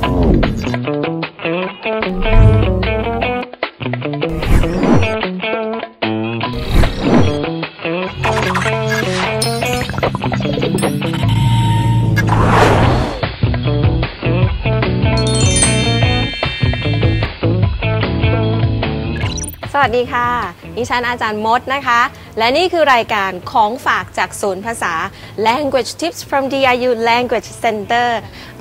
สวัสดีค่ะ ดิฉันอาจารย์มดนะคะ และนี่คือรายการของฝากจากศูนย์ภาษา Language Tips from DIU Language Center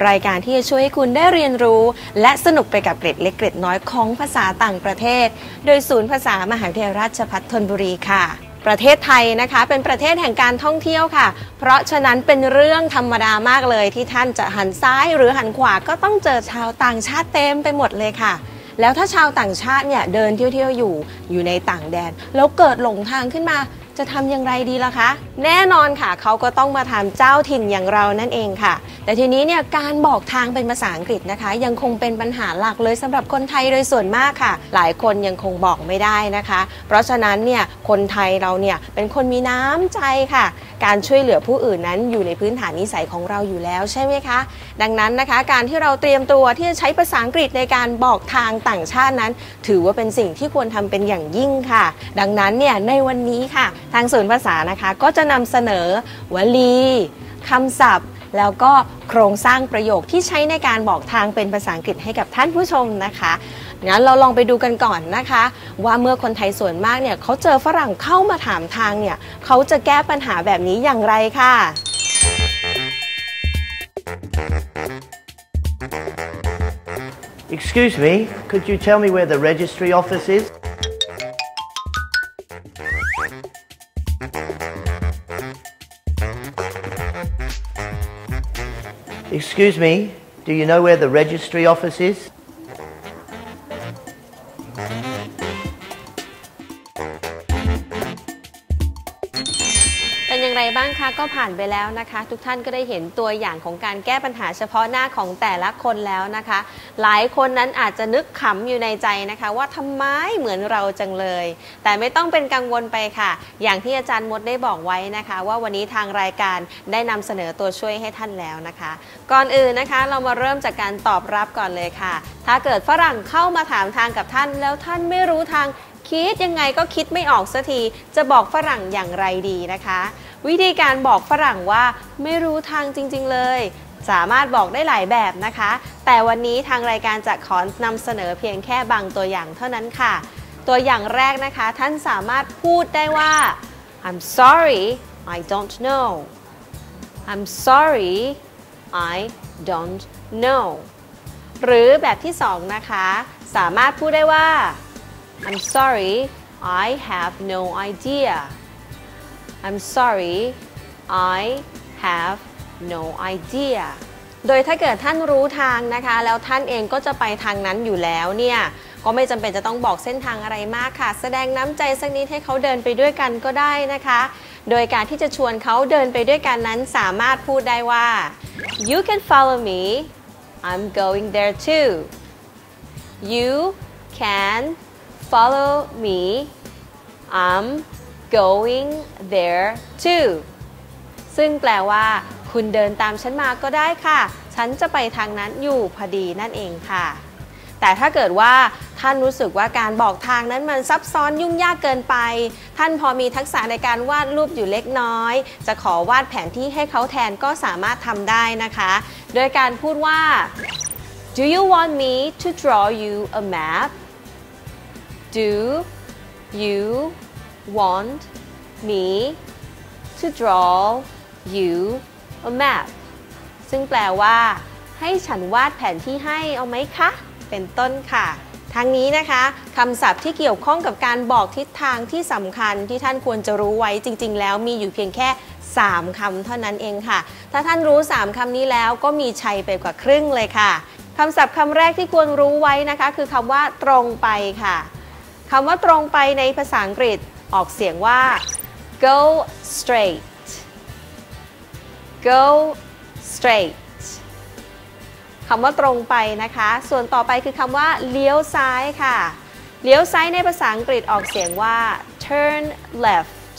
รายการที่จะช่วยให้คุณได้เรียนรู้ และสนุกไปกับเกร็ดเล็กเกร็ดน้อยของภาษาต่างประเทศ โดยศูนย์ภาษามหาวิทยาลัยราชภัฏธนบุรีค่ะประเทศไทยนะคะเป็นประเทศแห่งการท่องเที่ยวค่ะ เพราะฉะนั้นเป็นเรื่องธรรมดามากเลยที่ท่านจะหันซ้ายหรือหันขวาก็ต้องเจอชาวต่างชาติเต็มไปหมดเลยค่ะ แล้วถ้าชาวต่างชาติเนี่ยเดินเที่ยวๆอยู่อยู่ในต่างแดน แล้วเกิดหลงทางขึ้นมา จะทำอย่างไรดีล่ะคะ แน่นอนค่ะเขาก็ต้องมาทำเจ้าถิ่นอย่างเรานั่นเองค่ะ แต่ทีนี้เนี่ยการบอกทางเป็นภาษาอังกฤษนะคะ ยังคงเป็นปัญหาหลักเลยสำหรับคนไทยโดยส่วนมากค่ะ หลายคนยังคงบอกไม่ได้นะคะ เพราะฉะนั้นเนี่ยคนไทยเราเนี่ยเป็นคนมีน้ำใจค่ะ การช่วยเหลือผู้อื่นนั้นอยู่ในพื้นฐานนิสัยของเราอยู่แล้วใช่ไหมคะ ดังนั้นนะคะ การที่เราเตรียมตัวที่จะใช้ภาษาอังกฤษในการบอกทางต่างชาตินั้น ถือว่าเป็นสิ่งที่ควรทำเป็นอย่างยิ่งค่ะ ดังนั้นเนี่ยในวันนี้ค่ะทางศูนย์ภาษานะคะก็จะนำเสนอวลีคำศัพท์ แล้วก็โครงสร้างประโยคที่ใช้ในการบอกทางเป็นภาษาอังกฤษให้กับท่านผู้ชมนะคะงั้นเราลองไปดูกันก่อนนะคะ ว่าเมื่อคนไทยส่วนมากเนี่ยเขาเจอฝรั่งเข้ามาถามทางเนี่ยเขาจะแก้ปัญหาแบบนี้อย่างไรค่ะ Excuse me, could you tell me where the registry office is? Excuse me, do you know where the registry office is? เป็นอย่างไรบ้างคะก็ผ่านไปแล้วนะคะ ทุกท่านก็ได้เห็นตัวอย่างของการแก้ปัญหาเฉพาะหน้าของแต่ละคนแล้วนะคะ หลายคนนั้นอาจจะนึกขำอยู่ในใจนะคะ ว่าทำไมเหมือนเราจังเลย แต่ไม่ต้องเป็นกังวลไปค่ะ อย่างที่อาจารย์มดได้บอกไว้นะคะ ว่าวันนี้ทางรายการได้นำเสนอตัวช่วยให้ท่านแล้วนะคะ ก่อนอื่นนะคะเรามาเริ่มจากการตอบรับก่อนเลยค่ะ ถ้าเกิดฝรั่งเข้ามาถามทางกับท่าน แล้วท่านไม่รู้ทางคิดยังไงก็คิดไม่ออกสักที จะบอกฝรั่งอย่างไรดีนะคะ วิธีการบอกฝรั่งว่าไม่รู้ทางจริง ๆ เลย สามารถบอกได้หลายแบบนะคะ แต่วันนี้ทางรายการจะขอนำเสนอเพียงแค่บางตัวอย่างเท่านั้นค่ะ ตัวอย่างแรกนะคะ ท่านสามารถพูดได้ว่า I'm sorry I don't know I'm sorry I don't know หรือแบบที่สองนะคะ สามารถพูดได้ว่า I'm sorry I have no idea I'm sorry I have no idea โดยถ้าเกิดท่านรู้ทางนะคะ แล้วท่านเองก็จะไปทางนั้นอยู่แล้วเนี่ย ก็ไม่จำเป็นจะต้องบอกเส้นทางอะไรมากค่ะ แสดงน้ำใจสักนิดให้เขาเดินไปด้วยกันก็ได้นะคะ โดยการที่จะชวนเขาเดินไปด้วยกันนั้นสามารถพูดได้ว่า you can follow me I'm going there too you can follow me I'm going there too ซึ่งแปลว่า คุณเดินตามฉันมาก็ได้ค่ะ ฉันจะไปทางนั้นอยู่พอดีนั่นเองค่ะ แต่ถ้าเกิดว่าท่านรู้สึกว่าการบอกทางนั้นมันซับซ้อนยุ่งยากเกินไป ท่านพอมีทักษะในการวาดรูปอยู่เล็กน้อย จะขอวาดแผนที่ให้เขาแทนก็สามารถทำได้นะคะ โดยการพูดว่า Do you want me to draw you a map Do you want me to draw you a map ซึ่งแปลว่า ให้ฉันวาดแผนที่ให้เอาไหมคะ เป็นต้นค่ะ ทั้งนี้นะคะคำศัพท์ที่เกี่ยวข้องกับการบอกทิศทางที่สำคัญที่ท่านควรจะรู้ไว้จริง ๆ แล้วมีอยู่เพียงแค่ 3คำเท่านั้นเองค่ะ ถ้าท่านรู้ 3คำนี้แล้วก็มีชัยไปกว่าครึ่งเลยค่ะคำศัพท์คำแรกที่ควรรู้ไว้นะคะ คือคำว่าตรงไปค่ะคำว่าตรงไปในภาษาอังกฤษออกเสียงว่า go straight go straight คำว่าตรงไปนะคะ ส่วนต่อไปคือคำว่าเลี้ยวซ้ายค่ะ เลี้ยวซ้ายในภาษาอังกฤษออกเสียงว่า turn left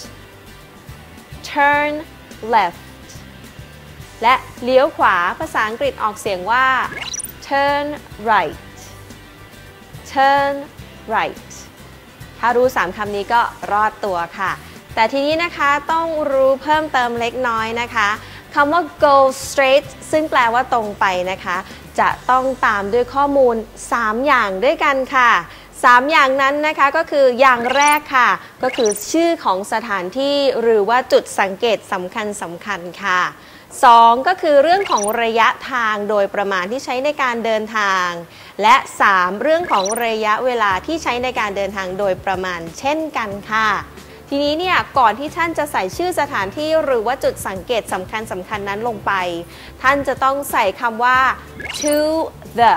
turn left และเลี้ยวขวาภาษาอังกฤษออกเสียงว่า turn right turn right ถ้ารู้ 3คำนี้ก็รอดตัวค่ะ แต่ทีนี้นะคะต้องรู้เพิ่มเติมเล็กน้อยนะคะ คำว่า go straight ซึ่งแปลว่าตรงไปนะคะ จะต้องตามด้วยข้อมูล 3 อย่างด้วยกันค่ะ 3 อย่างนั้นนะคะก็คืออย่างแรกค่ะ ก็คือชื่อของสถานที่หรือว่าจุดสังเกตสำคัญสำคัญค่ะ 2 ก็คือเรื่องของระยะทางโดยประมาณที่ใช้ในการเดินทาง และ 3 เรื่องของระยะเวลาที่ใช้ในการเดินทางโดยประมาณเช่นกันค่ะ ทีนี้เนี่ยก่อนที่ท่านจะใส่ชื่อสถานที่หรือว่าจุดสังเกตสำคัญสำคัญนั้นลงไป ท่านจะต้องใส่คำว่า to the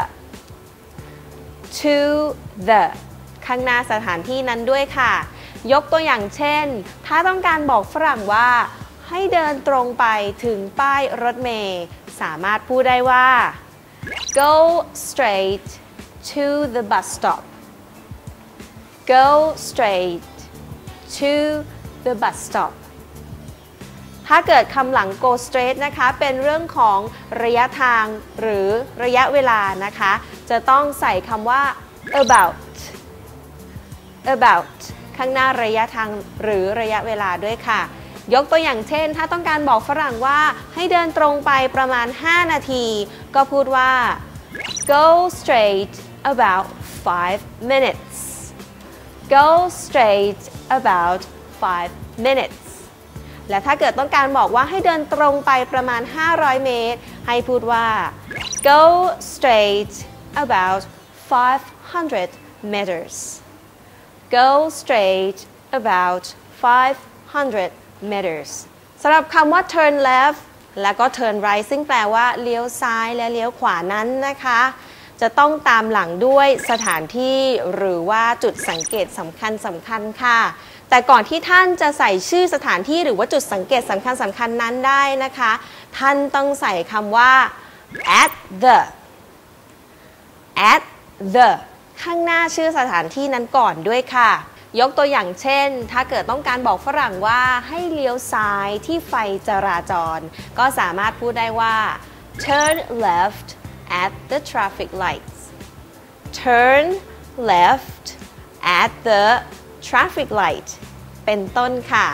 to the ข้างหน้าสถานที่นั้นด้วยค่ะ ยกตัวอย่างเช่น ถ้าต้องการบอกฝรั่งว่า ให้เดินตรงไปถึงป้ายรถเมล์สามารถพูดได้ว่า go straight to the bus stop go straight to the bus stop ถ้าเกิดคำหลัง go straight นะคะ เป็นเรื่องของระยะทางหรือระยะเวลานะคะ จะต้องใส่คำว่า about about ข้างหน้าระยะทางหรือระยะเวลาด้วยค่ะ ยกตัวอย่างเช่น ถ้าต้องการบอกฝรั่งว่าให้เดินตรงไปประมาณ 5 นาที ก็พูดว่า go straight about 5 minutes go straight about 5 minutes และถ้าเกิดต้องการบอกว่าให้เดินตรงไปประมาณ 500 เมตร ให้พูดว่า go straight about 500 meters go straight about 500 meters สำหรับคำว่า turn left แล้วก็ turn right ซึ่งแปลว่าเลี้ยวซ้ายและเลี้ยวขวานั้นนะคะ จะต้องตามหลังด้วยสถานที่หรือว่าจุดสังเกตสำคัญสำคัญค่ะ แต่ก่อนที่ท่านจะใส่ชื่อสถานที่หรือว่าจุดสังเกตสำคัญสำคัญนั้นได้นะคะ ท่านต้องใส่คำว่า at the at the ข้างหน้าชื่อสถานที่นั้นก่อนด้วยค่ะ ยกตัวอย่างเช่น ถ้าเกิดต้องการบอกฝรั่งว่าให้เลี้ยวซ้ายที่ไฟจราจร ก็สามารถพูดได้ว่า turn left at the traffic lights turn left at the traffic light เป็นต้นค่ะ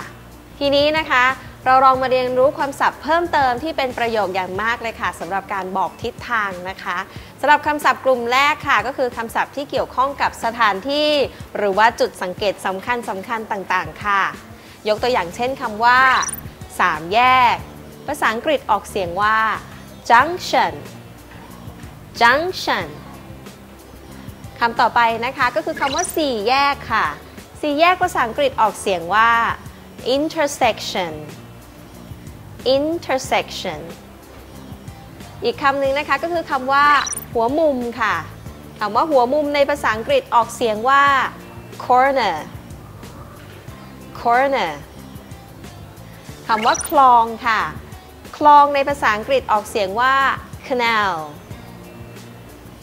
ทีนี้นะคะเราลองมาเรียนรู้ความศัพท์เพิ่มเติมที่เป็นประโยคอย่างมากเลยค่ะสำหรับการบอกทิศทางนะคะสำหรับคำศัพท์กลุ่มแรกค่ะ ก็คือคำศัพท์ที่เกี่ยวข้องกับสถานที่ หรือว่าจุดสังเกตสำคัญสำคัญต่างๆ ค่ะ ยกตัวอย่างเช่นคำว่าสามแยก ภาษาอังกฤษออกเสียงว่า junction junction คำต่อไปนะคะก็คือคำว่าสี่แยกค่ะ สี่แยกภาษาอังกฤษออกเสียงว่า intersection intersection อีกคำหนึ่งนะคะก็คือคำว่า หัวมุมค่ะคำว่าหัวมุมในภาษาอังกฤษออกเสียงว่า corner corner คำว่าคลองค่ะ คลองในภาษาอังกฤษออกเสียงว่า canal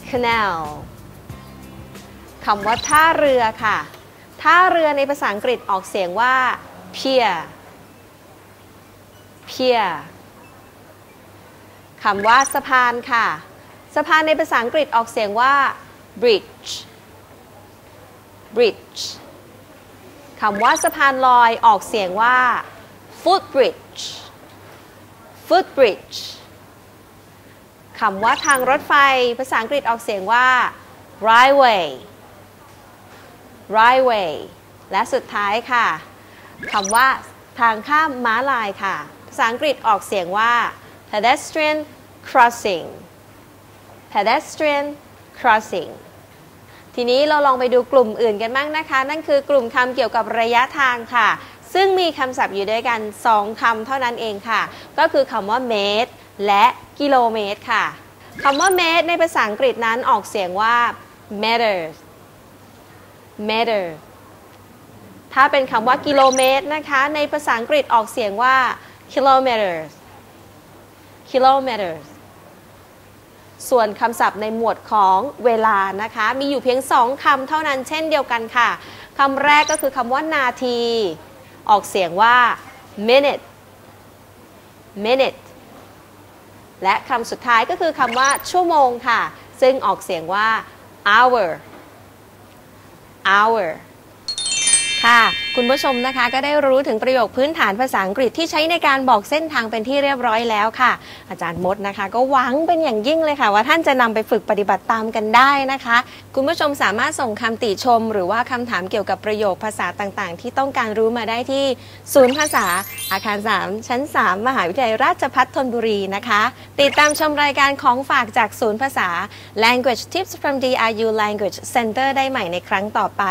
canal คำว่าท่าเรือค่ะ ท่าเรือในภาษาอังกฤษออกเสียงว่า pier pier คำว่าสะพานค่ะ สะพานในภาษาอังกฤษออกเสียงว่า bridge bridge คำว่าสะพานลอยออกเสียงว่า footbridge footbridge คำว่าทางรถไฟ ภาษาอังกฤษออกเสียงว่า railway railway และสุดท้ายค่ะคำว่าทางข้ามม้าลายค่ะ ภาษาอังกฤษออกเสียงว่า pedestrian crossing pedestrian crossing ทีนี้เราลองไปดูกลุ่มอื่นกันบ้างนะคะ นั่นคือกลุ่มคำเกี่ยวกับระยะทางค่ะ ซึ่งมีคำศัพท์อยู่ด้วยกัน 2คำเท่านั้นเองค่ะ ก็คือคำว่าเมตร และกิโลเมตรค่ะคำว่าเมตรในภาษาอังกฤษนั้นออกเสียงว่า meter meter ถ้าเป็นคำว่ากิโลเมตรนะคะ ในภาษาอังกฤษออกเสียงว่า kilometers kilometers ส่วนคำศัพท์ในหมวดของเวลานะคะ มีอยู่เพียงสองคำเท่านั้นเช่นเดียวกันค่ะคำแรกก็คือคำว่านาที ออกเสียงว่า minute minute และคำสุดท้ายก็คือคำว่าชั่วโมงค่ะ ซึ่งออกเสียงว่า hour hour ค่ะ คุณผู้ชมนะคะ ก็ได้รู้ถึงประโยคพื้นฐานภาษาอังกฤษที่ใช้ในการบอกเส้นทางเป็นที่เรียบร้อยแล้วค่ะ อาจารย์มดนะคะ ก็หวังเป็นอย่างยิ่งเลยค่ะ ว่าท่านจะนำไปฝึกปฏิบัติตามกันได้นะคะ คุณผู้ชมสามารถส่งคำติชม หรือว่าคำถามเกี่ยวกับประโยคภาษาต่างๆ ที่ต้องการรู้มาได้ที่ศูนย์ภาษาอาคาร 3 ชั้น 3 มหาวิทยาลัยราชภัฏธนบุรีนะคะ ติดตามชมรายการของฝากจากศูนย์ภาษา Language Tips from DRU Language Center ได้ใหม่ในครั้งต่อไป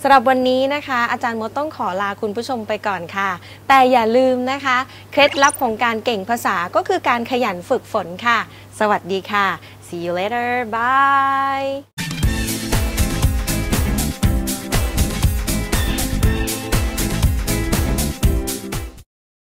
สำหรับวันนี้นะคะ อาจารย์มดต้องขอลาคุณผู้ชมไปก่อนค่ะ แต่อย่าลืมนะคะ เคล็ดลับของการเก่งภาษาก็คือการขยันฝึกฝนค่ะ สวัสดีค่ะ see you later bye